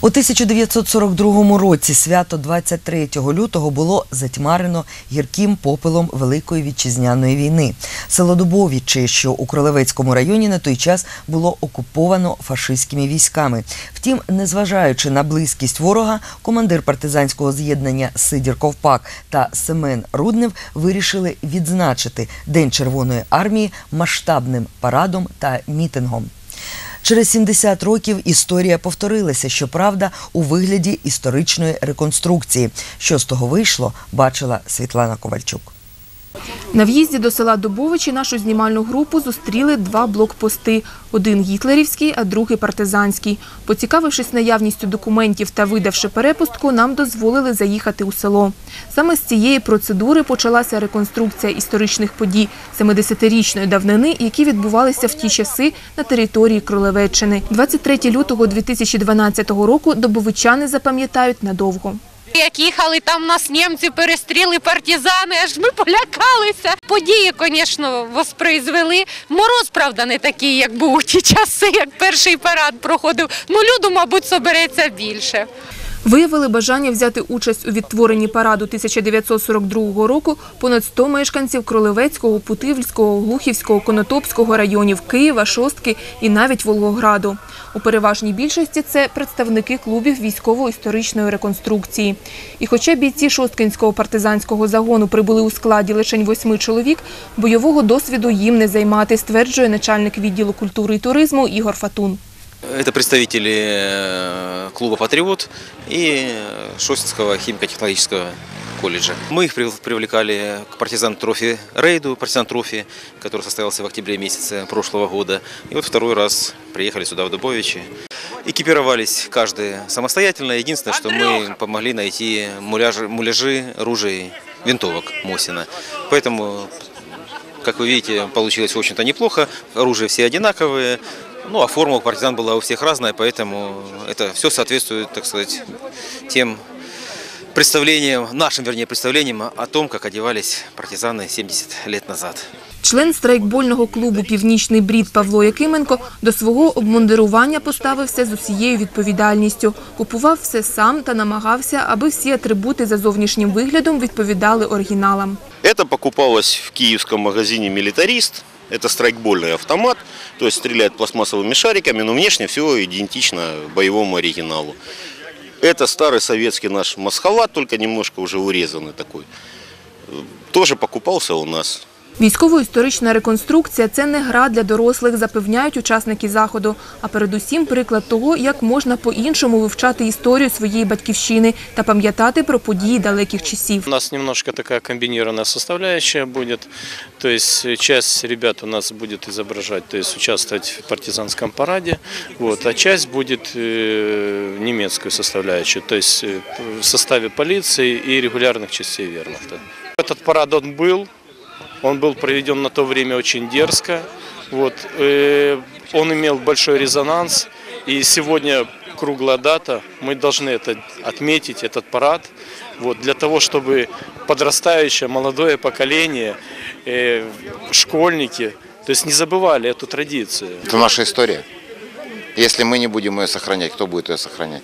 У 1942 році свято 23 лютого було затьмарено гірким попелом Великої вітчизняної війни. Село Дубовічі, що у Кролевецькому районі на той час було окуповано фашистськими військами. Втім, незважаючи на близькість ворога, командир партизанського з'єднання Сидір Ковпак та Семен Руднев вирішили відзначити День Червоної армії масштабним парадом та мітингом. Через 70 років історія повторилася, щоправда, у вигляді історичної реконструкції. Що з того вийшло, бачила Світлана Ковальчук. На в'їзді до села Дубовичі нашу знімальну групу зустріли два блокпости. Один гітлерівський, а другий партизанський. Поцікавившись наявністю документів та видавши перепустку, нам дозволили заїхати у село. Саме з цієї процедури почалася реконструкція історичних подій 70-річної давнини, які відбувалися в ті часи на території Кролевеччини. 23 лютого 2012 року добовичани запам'ятають надовго. Як їхали, там нас німці перестріли, партизани, аж ми полякалися. Події, звісно, воспроизвели. Мороз, правда, не такий, як був у ті часи, як перший парад проходив. Ну, люду, мабуть, собереться більше. Виявили бажання взяти участь у відтворенні параду 1942 року понад 100 мешканців Кролевецького, Путивльського, Глухівського, Конотопського районів Києва, Шостки і навіть Волгограду. У переважній більшості це представники клубів військово-історичної реконструкції. І хоча бійці Шосткинського партизанського загону прибули у складі лише восьми чоловік, бойового досвіду їм не займати, стверджує начальник відділу культури і туризму Ігор Фатун. Это представители э, клуба «Патриот» и Шостинского химико-технологического колледжа. Мы их прив- привлекали к партизан трофи рейду, партизан трофи, который состоялся в октябре месяце прошлого года. И вот второй раз приехали сюда, в Дубовичи. Экипировались каждый самостоятельно. Единственное, что мы помогли найти муляжи, муляжи ружей, винтовок Мосина. Поэтому как вы видите, получилось, в общем-то, неплохо. Оружие все одинаковые. Ну, а форма у партизан была у всех разная, поэтому это все соответствует, так сказать, тем представлениям, нашим, вернее, представлениям о том, как одевались партизаны 70 лет назад. Член страйкбольного клубу Північний брід Павло Якименко до свого обмундирування поставився з усією відповідальністю. Купував все сам та намагався, аби всі атрибути за зовнішнім виглядом відповідали оригіналам. Это покупалось в киевском магазине «Милитарист». Это страйкбольный автомат, то есть стреляет пластмассовыми шариками, но внешне все идентично боевому оригиналу. Это старый советский наш масхалат, только немножко уже урезанный такой. Э, Тоже покупался у нас. Військово-історична реконструкція – це не гра для дорослих, запевняють учасники заходу, а передусім приклад того, як можна по-іншому вивчати історію своєї батьківщини та пам'ятати про події далеких часів. У нас немножко такая комбинированная составляющая будет. То есть э, часть ребят у нас будет изображать, то есть участвовать в партизанском параде, вот, а часть будет э, немецкую составляющую, то есть э, в составе полиции и регулярных частей вермахта. Этот парад он был, он был проведен на то время очень дерзко. Вот, э, он имел большой резонанс. И сегодня круглая дата. Мы должны это отметить, этот парад. Вот, для того, чтобы подрастающее молодое поколение, э, школьники, то есть не забывали эту традицию. Это наша история. Если мы не будем ее сохранять, кто будет ее сохранять?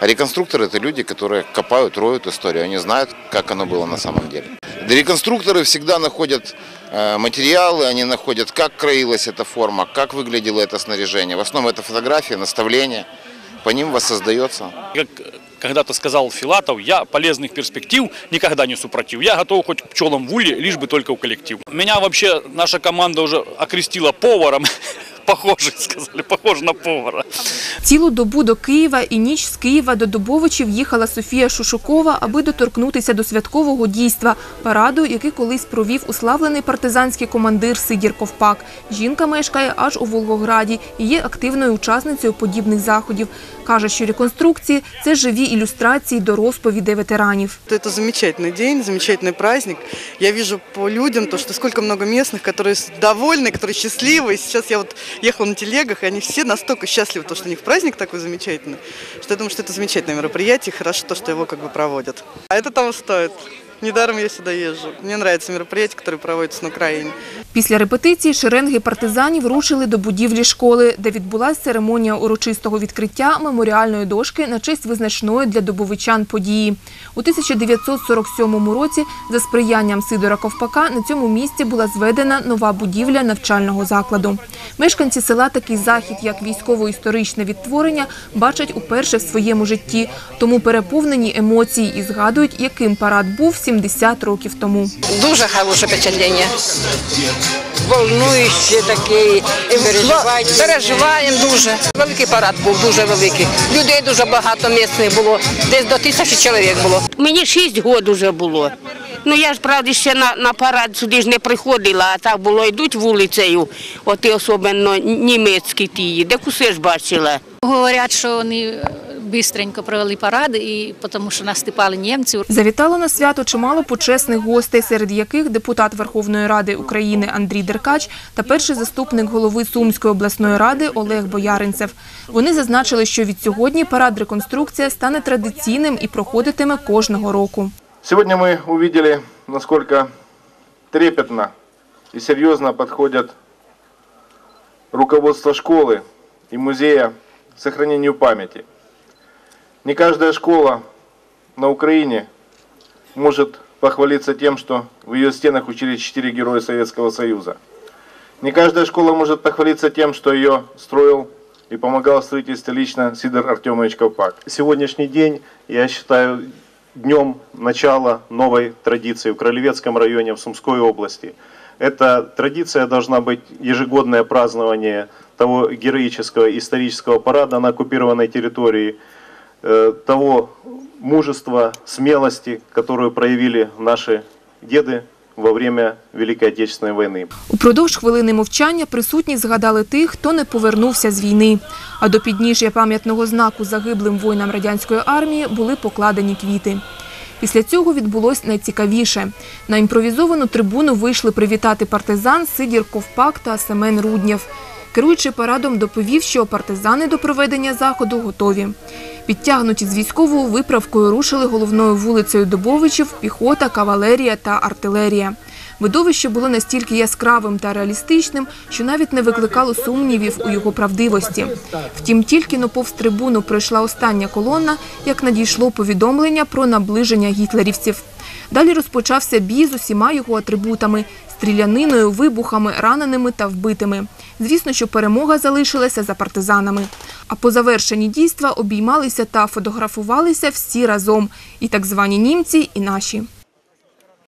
А реконструкторы – это люди, которые копают, роют историю. Они знают, как оно было на самом деле. Да реконструкторы всегда находят э, материалы, они находят, как кроилась эта форма, как выглядело это снаряжение. В основном это фотографии, наставления. По ним воссоздается. Как когда-то сказал Филатов, я полезных перспектив никогда не супротив. Я готов хоть к пчелам в улье, лишь бы только в коллектив. Меня вообще наша команда уже окрестила поваром. Похоже, сказали, похож на повара. Цілу добу до Києва і ніч з Києва до Дубовичів їхала Софія Шушукова, аби доторкнутися до святкового дійства – параду, який колись провів уславлений партизанський командир Сидір Ковпак. Жінка мешкає аж у Волгограді і є активною учасницею подібних заходів. Каже, що реконструкції – це живі ілюстрації до розповідей ветеранів. Это замечательный день, замечательный праздник. Я вижу по людям то, что сколько много местных, которые с- довольны, которые счастливы. И Сейчас я вот ехала на телегах, и они все настолько счастливы, то, что у них праздник такой замечательный, что я думаю, что это замечательное мероприятие, и хорошо то, что его как бы проводят. А это того стоит. Недаром я сюда езжу. Мне нравятся мероприятия, которые проводятся на Украине. Після репетиції шеренги партизанів рушили до будівлі школи, де відбулася церемонія урочистого відкриття меморіальної дошки на честь визначної для добовичан події. У 1947 році за сприянням Сидора Ковпака на цьому місці була зведена нова будівля навчального закладу. Мешканці села такий захід, як військово-історичне відтворення, бачать уперше в своєму житті, тому переповнені емоцій і згадують, яким парад був 70 років тому. Дуже хороше впечатлення. Волнуюче таке. І переживаємо. переживаємо дуже. Великий парад був, дуже великий. Людей дуже багато місцевих було. Десь до тисячі чоловік було. Мені 6 років вже було. Ну я ж правда ще на, на парад сюди ж не приходила, а так було, йдуть вулицею, от і особливо німецькі ті, де ж бачила. Говорять, що вони швидко провели парад, і тому що наступали німці. Завітало на свято чимало почесних гостей, серед яких депутат Верховної Ради України Андрій Деркач та перший заступник голови Сумської обласної ради Олег Бояринцев. Вони зазначили, що від сьогодні парад реконструкція стане традиційним і проходитиме кожного року. Сегодня мы увидели, насколько трепетно и серьезно подходят руководство школы и музея к сохранению памяти. Не каждая школа на Украине может похвалиться тем, что в ее стенах учились четыре героя Советского Союза. Не каждая школа может похвалиться тем, что ее строил и помогал в строительстве лично Сидор Артемович Ковпак. Сегодняшний день, я считаю, днем начала новой традиции в Кролевецком районе, в Сумской области. Эта традиция должна быть ежегодное празднование того героического исторического парада на оккупированной территории, того мужества, смелости, которую проявили наши деды во время Великой Отечественной войны. Упродовж хвилини мовчання присутні згадали тих, хто не повернувся з війни. А до підніжжя пам'ятного знаку загиблим воїнам радянської армії були покладені квіти. Після цього відбулось найцікавіше. На імпровізовану трибуну вийшли привітати партизан Сидір Ковпак та Семен Руднєв. Керуючи парадом, доповів, що партизани до проведення заходу готові. Підтягнуті з військовою виправкою рушили головною вулицею Добовичів піхота, кавалерія та артилерія. Видовище було настільки яскравим та реалістичним, що навіть не викликало сумнівів у його правдивості. Втім, тільки но повз трибуну пройшла остання колона, як надійшло повідомлення про наближення гітлерівців. Далі розпочався бій з усіма його атрибутами стріляниною, вибухами, раненими та вбитими. Звісно, що перемога залишилася за партизанами. А по завершенні дійства обіймалися та фотографувалися всі разом – і так звані німці, і наші.